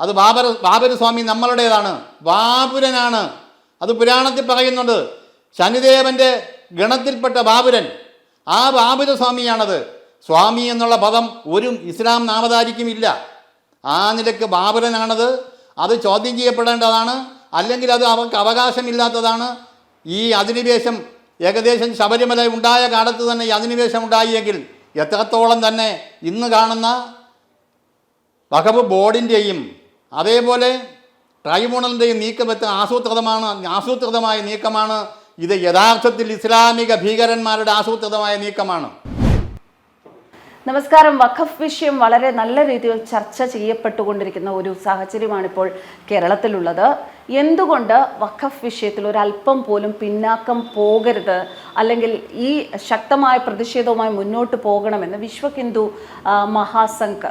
അത് ബാബർ ബാബർ സ്വാമി നമ്മളുടേതാണ് ബാബുരനാണ്. അത് പുരാണത്തിൽ പറയുന്നുണ്ട് ശനിദേവന്റെ ഗണത്തിൽപ്പെട്ട ബാബുരൻ. ആ ബാബുര സ്വാമിയാണത് സ്വാമി എന്നുള്ള പദം ഒരു ഇസ്ലാം നാമധാരിക്കും ഇല്ല ആ നിലയ്ക്ക് ബാബുരനാണത്. അത് ചോദ്യം ചെയ്യപ്പെടേണ്ടതാണ്. അല്ലെങ്കിൽ അത് അവർക്ക് അവകാശമില്ലാത്തതാണ്. ഈ അധിനിവേശം ഏകദേശം ശബരിമല ഉണ്ടായ കാലത്ത് തന്നെ ഈ അധിനിവേശം ഉണ്ടായിയെങ്കിൽ എത്രത്തോളം തന്നെ ഇന്ന് കാണുന്ന വഖഫ് ബോർഡിന്റെയും അതേപോലെ ട്രൈബ്യൂണലിന്റെ നീക്കം വെച്ച ആസൂത്രിതമാണ് ആസൂത്രിതമായ നീക്കമാണ് ഇത് യഥാർത്ഥത്തിൽ ഇസ്ലാമിക ഭീകരന്മാരുടെ ആസൂത്രിതമായ നീക്കമാണ്. നമസ്കാരം. വഖഫ് വിഷയം വളരെ നല്ല രീതിയിൽ ചർച്ച ചെയ്യപ്പെട്ടുകൊണ്ടിരിക്കുന്ന ഒരു സാഹചര്യമാണിപ്പോൾ കേരളത്തിലുള്ളത്. എന്തുകൊണ്ട് വഖഫ് വിഷയത്തിൽ ഒരല്പം പോലും പിന്നാക്കം പോകരുത്? അല്ലെങ്കിൽ ഈ ശക്തമായ പ്രതിഷേധവുമായി മുന്നോട്ട് പോകണമെന്ന് വിശ്വ ഹിന്ദു മഹാസംഘ്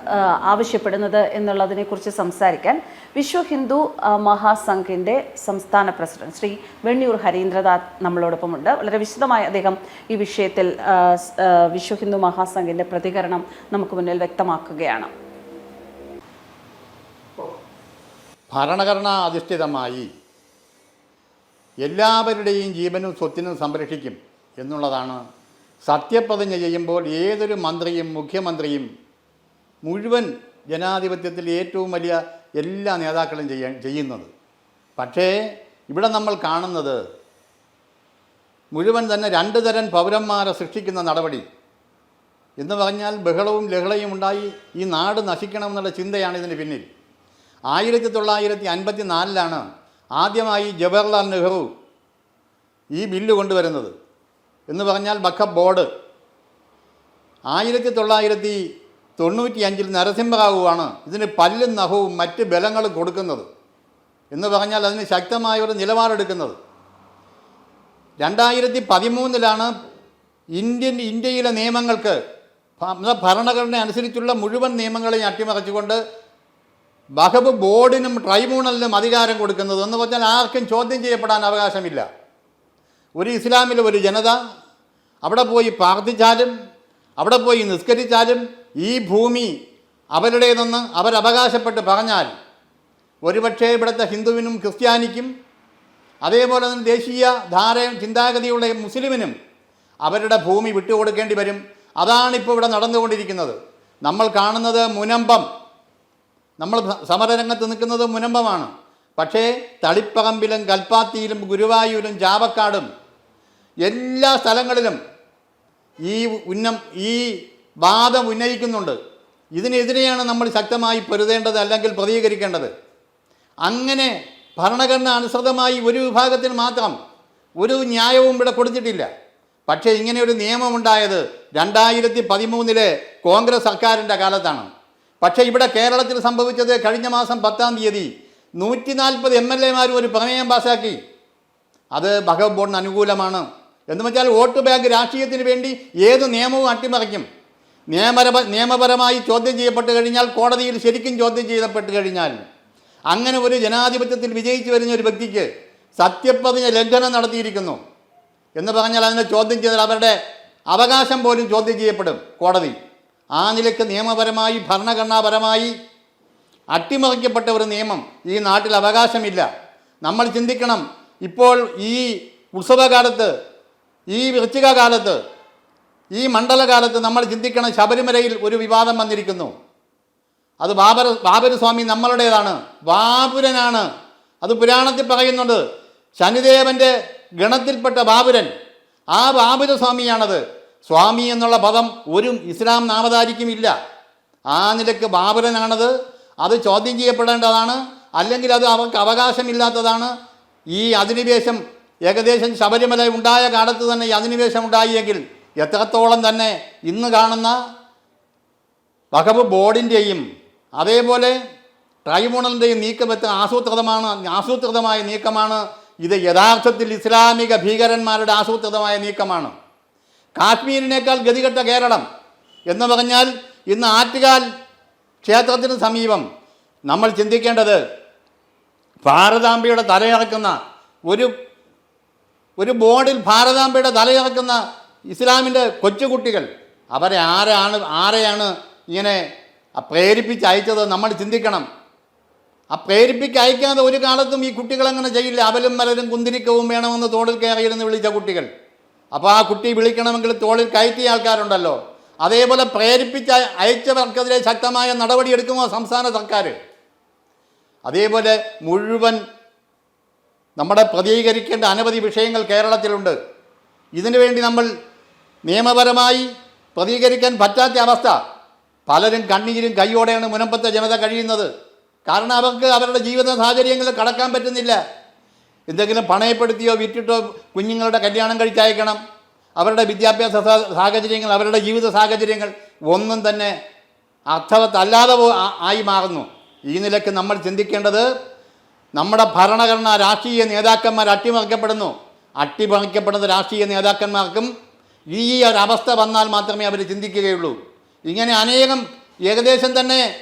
ആവശ്യപ്പെടുന്നത് എന്നുള്ളതിനെക്കുറിച്ച് സംസാരിക്കാൻ വിശ്വ ഹിന്ദു മഹാസംഘിന്റെ സംസ്ഥാന പ്രസിഡന്റ് ശ്രീ വെണ്ണിയൂർ ഹരീന്ദ്രനാഥ് നമ്മളോടൊപ്പമുണ്ട്. വളരെ വിശദമായി അദ്ദേഹം ഈ വിഷയത്തിൽ വിശ്വ ഹിന്ദു മഹാസംഘിന്റെ പ്രതികരണം നമുക്ക് മുന്നിൽ വ്യക്തമാക്കുകയാണ്. ഭരണഘടനാ അധിഷ്ഠിതമായി എല്ലാവരുടെയും ജീവനും സ്വത്തിനും സംരക്ഷിക്കും എന്നുള്ളതാണ് സത്യപ്രതിജ്ഞ ചെയ്യുമ്പോൾ ഏതൊരു മന്ത്രിയും മുഖ്യമന്ത്രിയും മുഴുവൻ ജനാധിപത്യത്തിൽ ഏറ്റവും വലിയ എല്ലാ നേതാക്കളും ചെയ്യാൻ ചെയ്യുന്നത്. പക്ഷേ ഇവിടെ നമ്മൾ കാണുന്നത് മുഴുവൻ തന്നെ രണ്ട് തരം പൗരന്മാരെ സൃഷ്ടിക്കുന്ന നടപടി. എന്ന് പറഞ്ഞാൽ ബഹളവും ലഹളയും ഉണ്ടായി ഈ നാട് നശിക്കണമെന്നുള്ള ചിന്തയാണ് ഇതിന് പിന്നിൽ. ആയിരത്തി തൊള്ളായിരത്തി അൻപത്തി നാലിലാണ് ആദ്യമായി ജവഹർലാൽ നെഹ്റു ഈ ബില്ല് കൊണ്ടുവരുന്നത്. എന്ന് പറഞ്ഞാൽ വഖഫ് ബോർഡ് ആയിരത്തി തൊള്ളായിരത്തി തൊണ്ണൂറ്റി അഞ്ചിൽ നരസിംഹറാവുവാണ് ഇതിന് പല്ലും നഖവും മറ്റ് ബലങ്ങളും കൊടുക്കുന്നത്. എന്ന് പറഞ്ഞാൽ അതിന് ശക്തമായ ഒരു നിലപാടെടുക്കുന്നത്. രണ്ടായിരത്തി പതിമൂന്നിലാണ് ഇന്ത്യൻ ഇന്ത്യയിലെ നിയമങ്ങൾക്ക് ഭരണഘടന അനുസരിച്ചുള്ള മുഴുവൻ നിയമങ്ങളെയും അട്ടിമറിച്ചുകൊണ്ട് വഖഫ് ബോർഡിനും ട്രൈബ്യൂണലിനും അധികാരം കൊടുക്കുന്നത് എന്ന് പറഞ്ഞാൽ ആർക്കും ചോദ്യം ചെയ്യപ്പെടാൻ അവകാശമില്ല. ഒരു ഇസ്ലാമിലെ ഒരു ജനത അവിടെ പോയി പ്രാർത്ഥിച്ചാലും അവിടെ പോയി നിസ്കരിച്ചാലും ഈ ഭൂമി അവരുടേതെന്ന് അവരവകാശപ്പെട്ട് പറഞ്ഞാൽ ഒരുപക്ഷേ ഇവിടുത്തെ ഹിന്ദുവിനും ക്രിസ്ത്യാനിക്കും അതേപോലെ തന്നെ ദേശീയ ധാരയും ചിന്താഗതിയുള്ള മുസ്ലിമിനും അവരുടെ ഭൂമി വിട്ടുകൊടുക്കേണ്ടി വരും. അതാണിപ്പോൾ ഇവിടെ നടന്നുകൊണ്ടിരിക്കുന്നത്. നമ്മൾ കാണുന്നത് മുനമ്പം. നമ്മൾ സമരരംഗത്ത് നിൽക്കുന്നത് മുനമ്പമാണ്. പക്ഷേ തളിപ്പകമ്പിലും കൽപ്പാത്തിയിലും ഗുരുവായൂരും ചാവക്കാടും എല്ലാ സ്ഥലങ്ങളിലും ഈ ഉന്നം ഈ വാദം ഉന്നയിക്കുന്നുണ്ട്. ഇതിനെതിരെയാണ് നമ്മൾ ശക്തമായി പൊരുതേണ്ടത് അല്ലെങ്കിൽ പ്രതികരിക്കേണ്ടത്. അങ്ങനെ ഭരണഘടന അനുസൃതമായി ഒരു വിഭാഗത്തിന് മാത്രം ഒരു ന്യായവും ഇവിടെ കൊടുത്തിട്ടില്ല. പക്ഷേ ഇങ്ങനെ ഒരു നിയമമുണ്ടായത് രണ്ടായിരത്തി പതിമൂന്നിലെ കോൺഗ്രസ് സർക്കാരിന്റെ കാലത്താണ്. പക്ഷേ ഇവിടെ കേരളത്തിൽ സംഭവിച്ചത് കഴിഞ്ഞ മാസം പത്താം തീയതി നൂറ്റി നാൽപ്പത് എം എൽ എമാരും ഒരു പ്രമേയം പാസാക്കി. അത് ഭഗവത് ബോർഡിന് അനുകൂലമാണ്. എന്ന് വെച്ചാൽ വോട്ട് ബാങ്ക് രാഷ്ട്രീയത്തിന് വേണ്ടി ഏത് നിയമവും അട്ടിമറിക്കും. നിയമപര നിയമപരമായി ചോദ്യം ചെയ്യപ്പെട്ട് കഴിഞ്ഞാൽ കോടതിയിൽ ശരിക്കും ചോദ്യം ചെയ്യപ്പെട്ട് കഴിഞ്ഞാൽ അങ്ങനെ ഒരു ജനാധിപത്യത്തിൽ വിജയിച്ചു വരുന്ന ഒരു വ്യക്തിക്ക് സത്യപ്രതിജ്ഞ ലംഘനം നടത്തിയിരിക്കുന്നു. എന്ന് പറഞ്ഞാൽ അതിനെ ചോദ്യം ചെയ്താൽ അവരുടെ അവകാശം പോലും ചോദ്യം ചെയ്യപ്പെടും കോടതി. ആ നിലയ്ക്ക് നിയമപരമായി ഭരണഘടനാപരമായി അട്ടിമറിക്കപ്പെട്ട ഒരു നിയമം ഈ നാട്ടിൽ അവകാശമില്ല. നമ്മൾ ചിന്തിക്കണം ഇപ്പോൾ ഈ ഉത്സവകാലത്ത് ഈ വൃശ്ചിക കാലത്ത് ഈ മണ്ഡലകാലത്ത് നമ്മൾ ചിന്തിക്കണം ശബരിമലയിൽ ഒരു വിവാദം വന്നിരിക്കുന്നു. അത് ബാബര സ്വാമി നമ്മളുടേതാണ് ബാബുരനാണ്. അത് പുരാണത്തിൽ പറയുന്നുണ്ട് ശനിദേവന്റെ ഗണത്തിൽപ്പെട്ട ബാബുരൻ ആ ബാബുര സ്വാമിയാണത് സ്വാമി എന്നുള്ള പദം ഒരു ഇസ്ലാം നാമധാരിക്കും ഇല്ല ആ നിലയ്ക്ക് ബാബുരനാണത്. അത് ചോദ്യം ചെയ്യപ്പെടേണ്ടതാണ്. അല്ലെങ്കിൽ അത് അവർക്ക് അവകാശമില്ലാത്തതാണ്. ഈ അധിനിവേശം ഏകദേശം ശബരിമല ഉണ്ടായ കാലത്ത് തന്നെ ഈ അധിനിവേശം ഉണ്ടായിയെങ്കിൽ എത്രത്തോളം തന്നെ ഇന്ന് കാണുന്ന വഖഫ് ബോർഡിന്റെയും അതേപോലെ ട്രൈബ്യൂണലിന്റെയും നീക്കം എത്ര ആസൂത്രിതമാണ് ആസൂത്രിതമായ നീക്കമാണ്. ഇത് യഥാർത്ഥത്തിൽ ഇസ്ലാമിക ഭീകരന്മാരുടെ ആസൂത്രിതമായ നീക്കമാണ്. കാശ്മീരിനേക്കാൾ ഗതികെട്ട കേരളം എന്ന് പറഞ്ഞാൽ ഇന്ന് ആറ്റുകാൽ ക്ഷേത്രത്തിന് സമീപം നമ്മൾ ചിന്തിക്കേണ്ടത് ഭാരതാംബയുടെ തലയിറക്കുന്ന ഒരു ഒരു ബോർഡിൽ ഭാരതാംബയുടെ തലയിറക്കുന്ന ഇസ്ലാമിന്റെ കൊച്ചുകുട്ടികൾ അവരെ ആരാണ് ആരെയാണ് ഇങ്ങനെ പ്രേരിപ്പിച്ച് അയച്ചത് നമ്മൾ ചിന്തിക്കണം. ആ പ്രേരിപ്പിച്ച് അയക്കാതെ ഒരു കാലത്തും ഈ കുട്ടികൾ അങ്ങനെ ചെയ്യില്ല. അവലും മലരും കുന്തിരിക്കവും വേണമെന്ന് തോടിൽ കയറിയിരുന്ന് വിളിച്ച കുട്ടികൾ. അപ്പോൾ ആ കുട്ടി വിളിക്കണമെങ്കിൽ തോളിൽ കയറ്റിയ ആൾക്കാരുണ്ടല്ലോ. അതേപോലെ പ്രേരിപ്പിച്ച അയ- അയച്ചവർക്കെതിരെ ശക്തമായ നടപടിയെടുക്കുമോ സംസ്ഥാന സർക്കാർ അതേപോലെ മുഴുവൻ നമ്മുടെ പ്രതികരിക്കേണ്ട അനവധി വിഷയങ്ങൾ കേരളത്തിലുണ്ട്. ഇതിനു വേണ്ടി നമ്മൾ നിയമപരമായി പ്രതികരിക്കാൻ പറ്റാത്ത അവസ്ഥ. പലരും കണ്ണീരും കൈയോടെയാണ് മുനമ്പത്തെ ജനത കഴിയുന്നത്. കാരണം അവർക്ക് അവരുടെ ജീവിത സാഹചര്യങ്ങളിൽ കടക്കാൻ പറ്റുന്നില്ല. എന്തെങ്കിലും പണയപ്പെടുത്തിയോ വിറ്റിട്ടോ കുഞ്ഞുങ്ങളുടെ കല്യാണം കഴിച്ചയക്കണം. അവരുടെ വിദ്യാഭ്യാസ സാഹചര്യങ്ങൾ അവരുടെ ജീവിത സാഹചര്യങ്ങൾ ഒന്നും തന്നെ അർത്ഥവത്തല്ലാതെ ആയി മാറുന്നു. ഈ നിലയ്ക്ക് നമ്മൾ ചിന്തിക്കേണ്ടത് നമ്മുടെ ഭരണഘടന രാഷ്ട്രീയ നേതാക്കന്മാർ അട്ടിമറിക്കപ്പെടുന്നു. അട്ടിമറിക്കപ്പെടുന്ന രാഷ്ട്രീയ നേതാക്കന്മാർക്കും ഈ ഒരവസ്ഥ വന്നാൽ മാത്രമേ അവർ ചിന്തിക്കുകയുള്ളൂ. ഇങ്ങനെ അനേകം ഏകദേശം തന്നെ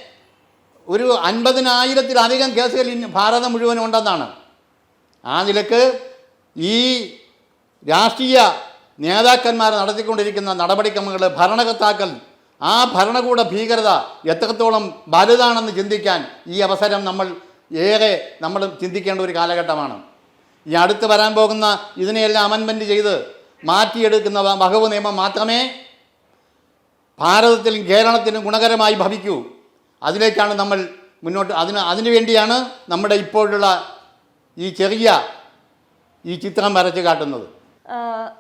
ഒരു അൻപതിനായിരത്തിലധികം കേസുകൾ ഭാരതം മുഴുവനും ഉണ്ടെന്നാണ്. ആ നിലയ്ക്ക് ഈ രാഷ്ട്രീയ നേതാക്കന്മാർ നടത്തിക്കൊണ്ടിരിക്കുന്ന നടപടിക്രമങ്ങൾ ഭരണകർത്താക്കൾ ആ ഭരണകൂട ഭീകരത എത്രത്തോളം വലുതാണെന്ന് ചിന്തിക്കാൻ ഈ അവസരം നമ്മൾ ഏറെ നമ്മൾ ചിന്തിക്കേണ്ട ഒരു കാലഘട്ടമാണ്. ഈ അടുത്ത് വരാൻ പോകുന്ന ഇതിനെയെല്ലാം അമെൻമെന്റ് ചെയ്ത് മാറ്റിയെടുക്കുന്ന വകവ് നിയമം മാത്രമേ ഭാരതത്തിലും കേരളത്തിലും ഗുണകരമായി ഭവിക്കൂ. അതിലേക്കാണ് നമ്മൾ മുന്നോട്ട് അതിന് അതിനു വേണ്ടിയാണ് നമ്മുടെ ഇപ്പോഴുള്ള ഈ ചെറിയ ഈ ചിത്രം വരച്ച് കാട്ടുന്നത്.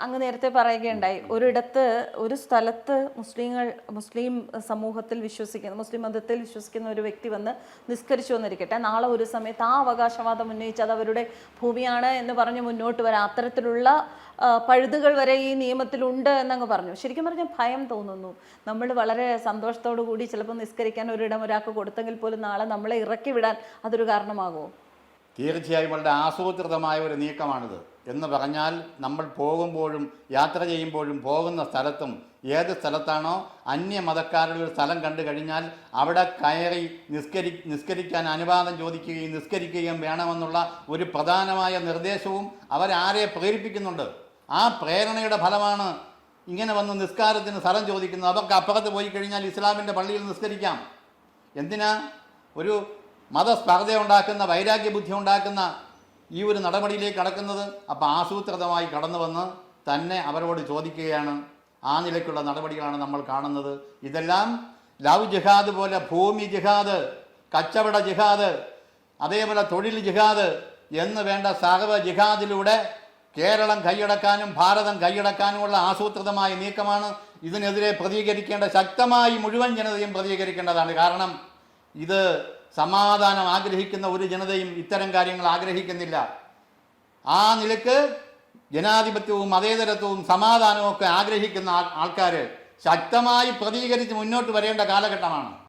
അങ്ങ് നേരത്തെ പറയുകയുണ്ടായി. ഒരിടത്ത് ഒരു സ്ഥലത്ത് മുസ്ലിങ്ങൾ മുസ്ലിം സമൂഹത്തിൽ വിശ്വസിക്കുന്ന മുസ്ലിം മതത്തിൽ വിശ്വസിക്കുന്ന ഒരു വ്യക്തി വന്ന് നിസ്കരിച്ചു വന്നിരിക്കട്ടെ. നാളെ ഒരു സമയത്ത് ആ അവകാശവാദം ഉന്നയിച്ച് അത് അവരുടെ ഭൂമിയാണ് എന്ന് പറഞ്ഞ് മുന്നോട്ട് വരാം. അത്തരത്തിലുള്ള പഴുതുകൾ വരെ ഈ നിയമത്തിലുണ്ട് എന്നങ്ങ് പറഞ്ഞു. ശരിക്കും പറഞ്ഞാൽ ഭയം തോന്നുന്നു. നമ്മൾ വളരെ സന്തോഷത്തോടു കൂടി ചിലപ്പോൾ നിസ്കരിക്കാൻ ഒരിടം ഒരാൾക്ക് കൊടുത്തെങ്കിൽ പോലും നാളെ നമ്മളെ ഇറക്കി വിടാൻ അതൊരു കാരണമാകുമോ? തീർച്ചയായും വളരെ ആസൂത്രിതമായ ഒരു നീക്കമാണിത്. എന്ന് പറഞ്ഞാൽ നമ്മൾ പോകുമ്പോഴും യാത്ര ചെയ്യുമ്പോഴും പോകുന്ന സ്ഥലത്തും ഏത് സ്ഥലത്താണോ അന്യ മതക്കാരുടെ ഒരു സ്ഥലം കണ്ടു കഴിഞ്ഞാൽ അവിടെ കയറി നിസ്കരി നിസ്കരിക്കാൻ അനുവാദം ചോദിക്കുകയും നിസ്കരിക്കുകയും വേണമെന്നുള്ള ഒരു പ്രധാനമായ നിർദ്ദേശവും അവരാരെ പ്രേരിപ്പിക്കുന്നുണ്ട്. ആ പ്രേരണയുടെ ഫലമാണ് ഇങ്ങനെ വന്ന് നിസ്കാരത്തിന് സ്ഥലം ചോദിക്കുന്നത്. അവർക്ക് അപ്പുറത്ത് പോയി കഴിഞ്ഞാൽ ഇസ്ലാമിന്റെ പള്ളിയിൽ നിസ്കരിക്കാം. എന്തിനാ? ഒരു മതസ്പർദ്ധ ഉണ്ടാക്കുന്ന വൈരാഗ്യ ബുദ്ധി ഉണ്ടാക്കുന്ന ഈ ഒരു നടപടിയിലേക്ക് കടക്കുന്നത് അപ്പോൾ ആസൂത്രിതമായി കടന്നു വന്ന് തന്നെ അവരോട് ചോദിക്കുകയാണ്. ആ നിലയ്ക്കുള്ള നടപടികളാണ് നമ്മൾ കാണുന്നത്. ഇതെല്ലാം ലവ് ജിഹാദ് പോലെ ഭൂമി ജിഹാദ് കച്ചവട ജിഹാദ് അതേപോലെ തൊഴിൽ ജിഹാദ് എന്ന് വേണ്ട സഹവ ജിഹാദിലൂടെ കേരളം കൈയടക്കാനും ഭാരതം കൈയടക്കാനുമുള്ള ആസൂത്രിതമായ നീക്കമാണ് ഇതിനെതിരെ പ്രതികരിക്കേണ്ട ശക്തമായി മുഴുവൻ ജനതയും പ്രതികരിക്കേണ്ടതാണ്. കാരണം ഇത് സമാധാനം ആഗ്രഹിക്കുന്ന ഒരു ജനതയും ഇത്തരം കാര്യങ്ങൾ ആഗ്രഹിക്കുന്നില്ല. ആ നിലയ്ക്ക് ജനാധിപത്യവും മതേതരത്വവും സമാധാനവും ഒക്കെ ആഗ്രഹിക്കുന്ന ആൾക്കാർ ശക്തമായി പ്രതികരിച്ച് മുന്നോട്ട് വരേണ്ട കാലഘട്ടമാണ്.